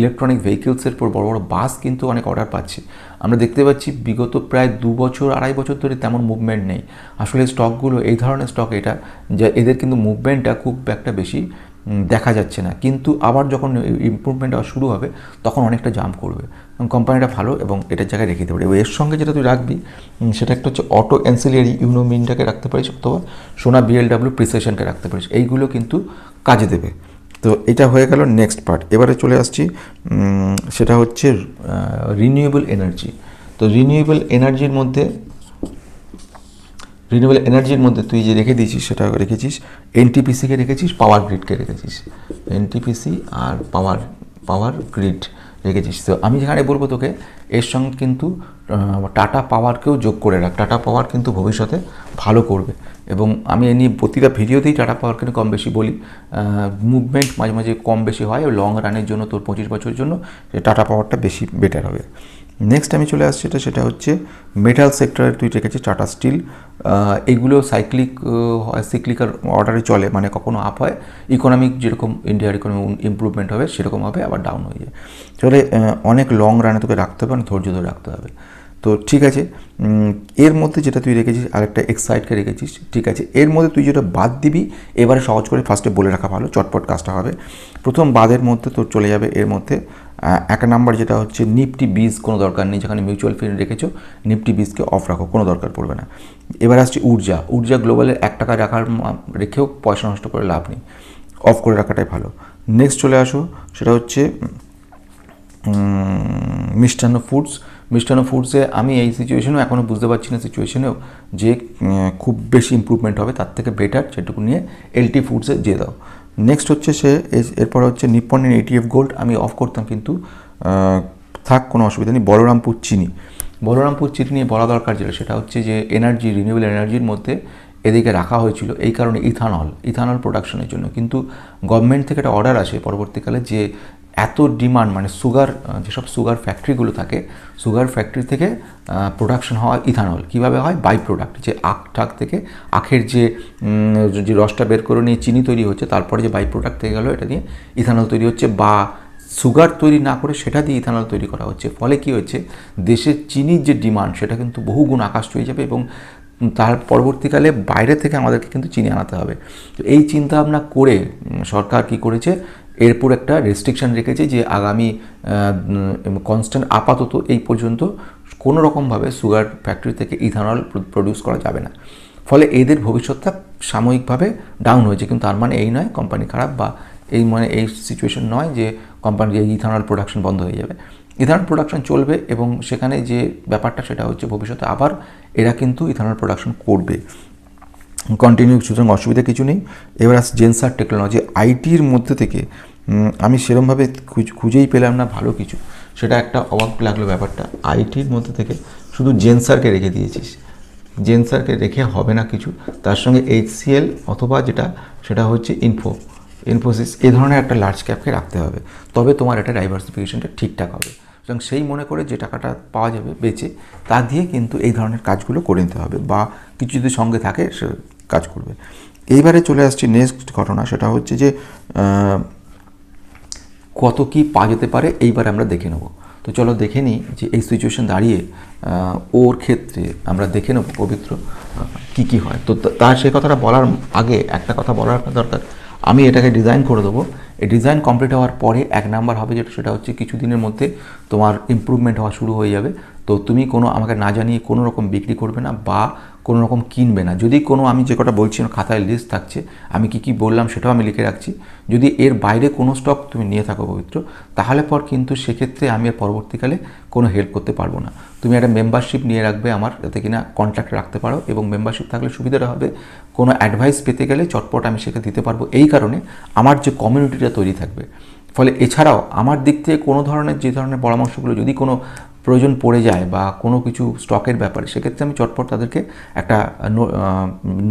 A: ইলেকট্রনিক ভেহিকেলসের পর বড় বড় বাস কিন্তু অনেক অর্ডার পাচ্ছে। আমরা দেখতে পাচ্ছি বিগত প্রায় দু বছর, আড়াই বছর ধরে তেমন মুভমেন্ট নেই। আসলে স্টকগুলো এই ধরনের স্টক এটা, যে এদের কিন্তু মুভমেন্টটা খুব একটা বেশি দেখা যাচ্ছে না। কিন্তু আবার যখন ইম্প্রুভমেন্ট হওয়া শুরু হবে, তখন অনেকটা জাম্প করবে। কোম্পানিটা ভালো এবং এটার জায়গায় রেখে দিতে পারি। এর সঙ্গে যেটা তুই রাখবি সেটা একটা হচ্ছে অটো অ্যান্সিলিয়ারি ইউনোমিনটাকে রাখতে পারিস অথবা সোনা বিএলডাব্লিউ প্রিসেশনকে রাখতে পারিস। এইগুলো কিন্তু কাজে দেবে। তো এটা হয়ে গেল নেক্সট পার্ট এবারে চলে আসছি সেটা হচ্ছে রিনিউয়েবল এনার্জি তো রিনিউয়েবল এনার্জির মধ্যে রিনিউয়েবল এনার্জির মধ্যে তুই যে রেখে দিয়েছিস, সেটা রেখেছিস এনটিপিসিকে রেখেছিস পাওয়ার গ্রিডকে রেখেছিস। এনটিপিসি আর পাওয়ার পাওয়ার গ্রিড রেখেছিস। তো আমি যেখানে বলব তোকে, এর সঙ্গে কিন্তু টাটা পাওয়ারকেও যোগ করে রাখ। টাটা পাওয়ার কিন্তু ভবিষ্যতে ভালো করবে। এবং আমি এ নিয়ে প্রতিটা ভিডিওতেই টাটা পাওয়ারকে কম বেশি বলি। মুভমেন্ট মাঝে মাঝে কম বেশি হয় লং রানের জন্য তোর পঁচিশ বছরের জন্য টাটা পাওয়ারটা বেশি বেটার হবে। নেক্সট আমি চলে আসছি সেটা হচ্ছে মেটাল সেক্টরে তুই রেখেছিস টাটা স্টিল এগুলো সাইক্লিক সিক্লিকার অর্ডারে চলে মানে কখনো আপ হয়। ইকোনমিক যেরকম ইন্ডিয়ার ইকোনমি ইম্প্রুভমেন্ট হবে, সেরকম হবে, আবার ডাউন হয়ে যায়। চলে অনেক লং রানে তোকে রাখতে হবে ধৈর্য ধরে রাখতে হবে। তো ঠিক আছে এর মধ্যে যেটা তুই রেখেছিস, আরেকটা এক্সাইটকে রেখেছিস, ঠিক আছে। এর মধ্যে তুই যেটা বাদ দিবি, এবারে সহজ করে ফার্স্টে বলে রাখা ভালো, চটপট কাজটা হবে। প্রথম বাদের মধ্যে তোর চলে যাবে এর মধ্যে এক নাম্বার যেটা হচ্ছে নিফটি বীজ কোনো দরকার নেই, যেখানে মিউচুয়াল ফান্ড রেখেছো নিফটি বীজকে অফ রাখো, কোনো দরকার পড়বে না। এবার আসছে ঊর্জা ঊর্জা গ্লোবালের এক টাকা রাখার রেখেও পয়সা নষ্ট করে লাভ নেই অফ করে রাখাটাই ভালো। নেক্সট চলে আসো, সেটা হচ্ছে মিষ্টান্ন ফুডস মিষ্টান্ন ফুডসে আমি এই সিচুয়েশনেও এখনও বুঝতে পারছি না সিচুয়েশনেও যে খুব বেশি ইম্প্রুভমেন্ট হবে, তার থেকে বেটার যেটুকু নিয়ে এলটি ফুডসে দিয়ে দাও। নেক্সট হচ্ছে সে এরপর হচ্ছে নিপ্পন এটিএফ গোল্ড আমি অফ করতাম কিন্তু থাক, কোনো অসুবিধা নেই। বলরামপুর চিনি। বলরামপুর চিনি নিয়ে বলা দরকার যেটা সেটা হচ্ছে যে এনার্জি রিনিউয়েবল এনার্জির মধ্যে এদিকে রাখা হয়েছিল, এই কারণে ইথানল ইথানল প্রোডাকশনের জন্য। কিন্তু গভর্নমেন্ট থেকে একটা অর্ডার আসে পরবর্তীকালে যে এত ডিমান্ড মানে সুগার যেসব সুগার ফ্যাক্টরিগুলো থাকে সুগার ফ্যাক্টরি থেকে প্রোডাকশন হয় ইথানল কীভাবে হয়? বাই প্রোডাক্ট যে আখ ঠাক থেকে আখের যে যে রসটা বের করে নিয়ে চিনি তৈরি হচ্ছে, তারপরে যে বাই প্রোডাক্ট থেকে গেলো, এটা দিয়ে ইথানল তৈরি হচ্ছে বা সুগার তৈরি না করে সেটা দিয়ে ইথানল তৈরি করা হচ্ছে। ফলে কি হচ্ছে দেশের চিনির যে ডিমান্ড সেটা কিন্তু বহুগুণ আকাশ হয়ে যাবে এবং তার পরবর্তীকালে বাইরে থেকে আমাদেরকে কিন্তু চিনি আনাতে হবে। তো এই চিন্তা ভাবনা করে সরকার কি করেছে? এরপর একটা রেস্ট্রিকশন রেখেছে যে আগামী কনস্ট্যান্ট আপাতত এই পর্যন্ত কোনো রকমভাবে সুগার ফ্যাক্টরি থেকে ইথানল প্রডিউস করা যাবে না। ফলে এদের ভবিষ্যৎটা সাময়িকভাবে ডাউন হয়েছে। কিন্তু তার মানে এই নয় কোম্পানি খারাপ বা এই মানে এই সিচুয়েশন নয় যে কোম্পানি ইথানল প্রোডাকশন বন্ধ হয়ে যাবে। ইথানল প্রোডাকশন চলবে এবং সেখানে যে ব্যাপারটা সেটা হচ্ছে ভবিষ্যতে আবার এরা কিন্তু ইথানল প্রোডাকশন করবে। কন্টিনিউ সুতরাং অসুবিধা কিছু নেই। এবার আসছে জেন্সার টেকনোলজি আইটির মধ্যে থেকে আমি সেরমভাবে খুঁজ- খুঁজেই পেলাম না ভালো কিছু। সেটা একটা অবাক লাগল ব্যাপারটা। আইটির মধ্যে থেকে শুধু জেন্সারকে রেখে দিয়েছিস। জেন্সারকে রেখে হবে না কিছু। তার সঙ্গে এইচসিএল অথবা যেটা, সেটা হচ্ছে ইনফো ইনফোসিস এই ধরনের একটা লার্জ ক্যাপকে রাখতে হবে। তবে তোমার একটা ডাইভার্সিফিকেশনটা ঠিকঠাক হবে। সুতরাং সেই মনে করে যে টাকাটা পাওয়া যাবে, বেচে, তা দিয়ে কিন্তু এই ধরনের কাজগুলো করে নিতে হবে। বা কিছু যদি সঙ্গে থাকে কাজ করবে। এইবারে চলে আসছি নেক্সট ঘটনা, সেটা হচ্ছে যে কত কি পাওয়া যেতে পারে, এইবার আমরা দেখে নেব। তো চলো দেখে নিই যে এই সিচুয়েশন দাঁড়িয়ে ওর ক্ষেত্রে আমরা দেখে নেব পবিত্র কি কি হয়। তো তার সেই কথাটা বলার আগে একটা কথা বলার দরকার। আমি এটাকে ডিজাইন করে দেবো। এই ডিজাইন কমপ্লিট হওয়ার পরে এক নাম্বার হবে যেটা, সেটা হচ্ছে কিছুদিনের মধ্যে তোমার ইমপ্রুভমেন্ট হওয়া শুরু হয়ে যাবে। তো তুমি কোনো, আমাকে না জানিয়ে কোনো রকম বিক্রি করবে না বা কোনো রকম কিনবে না। যদি কোনো আমি যে কটা বলছি খাতায় লিস্ট থাকছে, আমি কি কি বললাম সেটাও আমি লিখে রাখছি। যদি এর বাইরে কোনো স্টক তুমি নিয়ে থাকো পবিত্র, তাহলে পর কিন্তু সেক্ষেত্রে আমি আর পরবর্তীকালে কোনো হেল্প করতে পারব না। তুমি একটা মেম্বারশিপ নিয়ে রাখবে আমার, যাতে কিনা কন্ট্যাক্ট রাখতে পারো এবং মেম্বারশিপ থাকলে সুবিধাটা হবে। কোনো অ্যাডভাইস পেতে গেলে চটপট আমি সেটা দিতে পারব। এই কারণে আমার যে কমিউনিটিটা তৈরি থাকবে। ফলে এছাড়াও আমার দিক থেকে কোনো ধরনের যে ধরনের পরামর্শগুলো, যদি কোনো প্রয়োজন পড়ে যায় বা কোনো কিছু স্টকের ব্যাপারে, সেক্ষেত্রে আমি চটপট তাদেরকে একটা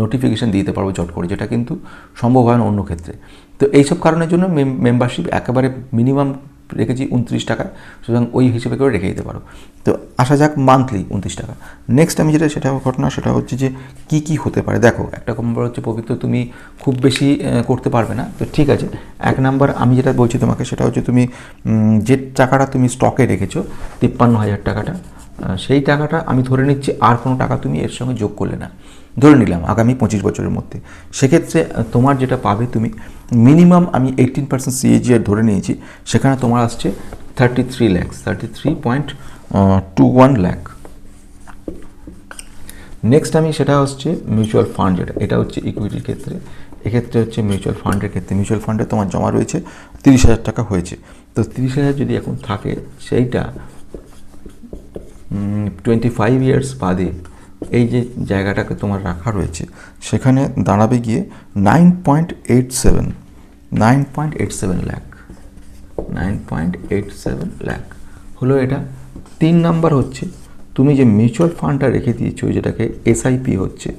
A: নোটিফিকেশান দিতে পারব চট করে, যেটা কিন্তু সম্ভব হয় না অন্য ক্ষেত্রে। তো এইসব কারণের জন্য মেম্বারশিপ একেবারে মিনিমাম রেখেছি উনত্রিশ টাকা, সুতরাং ওই হিসেবে করে রেখে দিতে পারো। তো আসা যাক মান্থলি উনত্রিশ টাকা। নেক্সট আমি যেটা, সেটা ঘটনা, সেটা হচ্ছে যে কি কি হতে পারে। দেখো, একটা নম্বর হচ্ছে পবিত্র তুমি খুব বেশি করতে পারবে না। তো ঠিক আছে, এক নাম্বার আমি যেটা বলছি তোমাকে, সেটা হচ্ছে তুমি যে টাকাটা তুমি স্টকে রেখেছো, তিপ্পান্ন হাজার টাকাটা সেই টাকাটা আমি ধরে নিচ্ছি আর কোনো টাকা তুমি এর সঙ্গে যোগ করলে না। ধরে নিলাম আগামী পঁচিশ বছরের মধ্যে। সেক্ষেত্রে তোমার যেটা পাবে তুমি মিনিমাম আমি এইটিন পার্সেন্ট সিএজি আর ধরে নিয়েছি, সেখানে তোমার আসছে thirty three lakhs thirty three point two one lakh next আমি সেটা হচ্ছে মিউচুয়াল ফান্ড যেটা, এটা হচ্ছে ইকুইটির ক্ষেত্রে। এক্ষেত্রে হচ্ছে মিউচুয়াল ফান্ডের ক্ষেত্রে মিউচুয়াল ফান্ডে তোমার জমা রয়েছে তিরিশ হাজার টাকা হয়েছে। তো তিরিশ হাজার যদি এখন থাকে, সেইটা টোয়েন্টি ফাইভ ইয়ার্স বাদে এই যে জায়গাটাকে তোমার রাখা রয়েছে, সেখানে দাঁড়াবে গিয়ে nine point eight seven nine point eight seven lakh nine point eight seven lakh হলো এটা। তিন নাম্বার হচ্ছে, তুমি যে মিউচুয়াল ফান্ডটা রেখে দিয়েছ, যেটাকে এসআইপি হচ্ছে,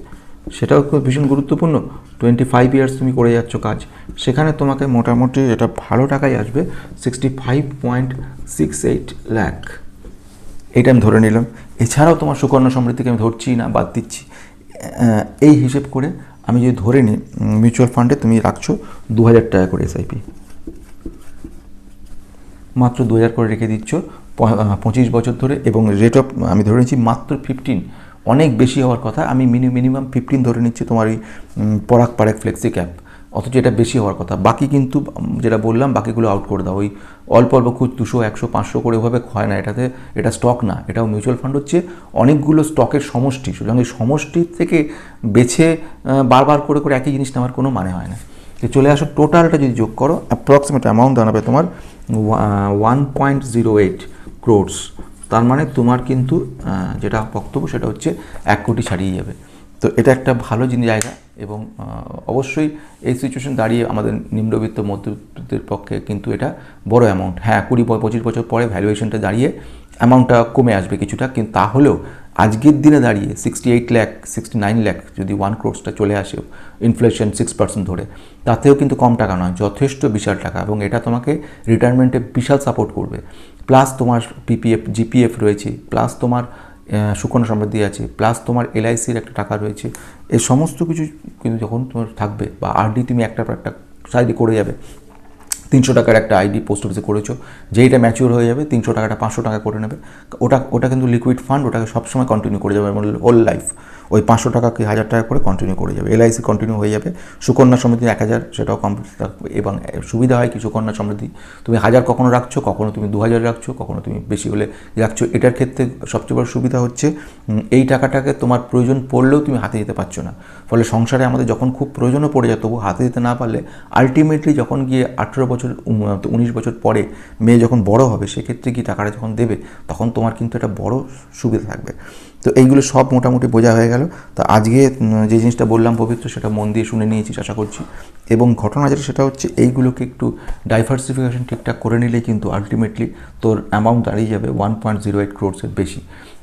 A: সেটাও খুব ভীষণ গুরুত্বপূর্ণ। টোয়েন্টি ফাইভ ইয়ার্স তুমি করে যাচ্ছ কাজ, সেখানে তোমাকে মোটামুটি এটা ভালো টাকাই আসবে sixty five point six eight lakh এটা আমি ধরে নিলাম। এছাড়াও তোমার সুকন্যা সমৃদ্ধিকে আমি ধরছি না, বাদ দিচ্ছি। এই হিসেব করে আমি যদি ধরে নিই মিউচুয়াল ফান্ডে তুমি রাখছো দু হাজার টাকা করে এসআইপি মাত্র দু হাজার করে রেখে দিচ্ছ পঁচিশ বছর ধরে এবং রেট অফ আমি ধরে নিচ্ছি মাত্র ফিফটিন অনেক বেশি হওয়ার কথা, আমি মিনি মিনিমাম ফিফটিন ধরে নিচ্ছি তোমার এই পরাগ পারাক ফ্লেক্সি ক্যাপ অথচ এটা বেশি হওয়ার কথা। বাকি কিন্তু যেটা বললাম, বাকিগুলো আউট করে দাও। ওই অল্প অল্প খুব দুশো, একশো, পাঁচশো করে ওভাবে হয় না। এটাতে, এটা স্টক না, এটাও মিউচুয়াল ফান্ড হচ্ছে। অনেকগুলো স্টকের সমষ্টি, সুতরাং এই সমষ্টির থেকে বেছে বারবার করে করে একই জিনিস নেওয়ার কোনো মানে হয় না। তো চলে আসো টোটালটা যদি যোগ করো অ্যাপ্রক্সিমেট অ্যামাউন্ট দাঁড়াবে তোমার one point zero eight crores তার মানে তোমার কিন্তু যেটা বক্তব্য সেটা হচ্ছে এক কোটি ছাড়িয়ে যাবে। তো এটা একটা ভালো জিনিস জায়গা। এবং অবশ্যই এই সিচুয়েশন দাঁড়িয়ে আমাদের নিম্নবিত্ত মধ্যবিত্তের পক্ষে কিন্তু এটা বড় অ্যামাউন্ট হ্যাঁ কুড়ি পঁচিশ বছর পরে ভ্যালুয়েশনটা দাঁড়িয়ে অ্যামাউন্টটা কমে আসবে কিছুটা, কিন্তু তাহলেও আজকের দিনে দাঁড়িয়ে sixty eight lakh sixty nine lakh যদি ওয়ান ক্রোর্সটা চলে আসে ইনফ্লেশন সিক্স পার্সেন্ট ধরে, তাতেও কিন্তু কম টাকা নয়, যথেষ্ট বিশাল টাকা এবং এটা তোমাকে রিটায়ারমেন্টে বিশাল সাপোর্ট করবে। প্লাস তোমার পিপিএফ জিপিএফ রয়েছে প্লাস তোমার সুকন্যা সমৃদ্ধি আছে প্লাস তোমার এলআইসির একটা টাকা রয়েছে, এই সমস্ত কিছু কিন্তু যখন তোমার থাকবে বা আরডি তুমি একটা একটা সাইডে করে যাবে, তিনশো টাকার একটা আইডি পোস্ট অফিসে করেছ, যেইটা ম্যাচিওর হয়ে যাবে, তিনশো টাকাটা পাঁচশো টাকা করে নেবে, ওটা ওটা কিন্তু লিকুইড ফান্ড ওটাকে সবসময় কন্টিনিউ করে যাবে হোল লাইফ ওই পাঁচশো টাকা কি হাজার টাকা করে কন্টিনিউ করে যাবে। এলআইসি কন্টিনিউ হয়ে যাবে। সুকন্যা সমৃদ্ধি এক হাজার, সেটাও কমপ্লিট থাকবে এবং সুবিধা হয় কি সুকন্যা সমৃদ্ধি? তুমি হাজার কখনো রাখছো? কখনো তুমি দু হাজার রাখছো? কখনো তুমি বেশি হলে রাখছো? এটার ক্ষেত্রে সবচেয়ে বড় সুবিধা হচ্ছে এই টাকাটাকে তোমার প্রয়োজন পড়লেও তুমি হাতে দিতে পারছ না। ফলে সংসারে আমাদের যখন খুব প্রয়োজনও পড়ে যায় তবু হাতে দিতে না পারলে আলটিমেটলি যখন গিয়ে আঠেরো বছর উনিশ বছর পরে মেয়ে যখন বড় হবে, সেক্ষেত্রে গিয়ে টাকাটা যখন দেবে, তখন তোমার কিন্তু একটা বড় সুবিধা থাকবে। তো এইগুলো সব মোটামুটি বোঝা হয়ে গেল। তো আজকে যে জিনিসটা বললাম পবিত্র, সেটা মন দিয়ে শুনে নিয়েছিস আশা করছি। এবং ঘটনা যেটা, সেটা হচ্ছে এইগুলোকে একটু ডাইভার্সিফিকেশন ঠিকঠাক করে নিলে কিন্তু আলটিমেটলি তোর অ্যামাউন্ট দাঁড়িয়ে যাবে ওয়ান পয়েন্ট জিরো এইট ক্রোডসের বেশি।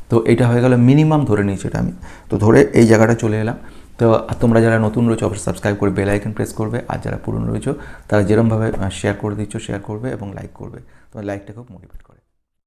A: তো এটা হয়ে গেল মিনিমাম ধরে নিয়েছি এটা আমি। তো ধরে এই জায়গাটা চলে এলাম। তো তোমরা যারা নতুন রয়েছো, অবশ্যই সাবস্ক্রাইব করে বেল আইকন প্রেস করবে। আর যারা পুরনো রয়েছো, তারা যেরমভাবে শেয়ার করে দিচ্ছ শেয়ার করবে এবং লাইক করবে। তোমার লাইকটা খুব মোটিভেট করে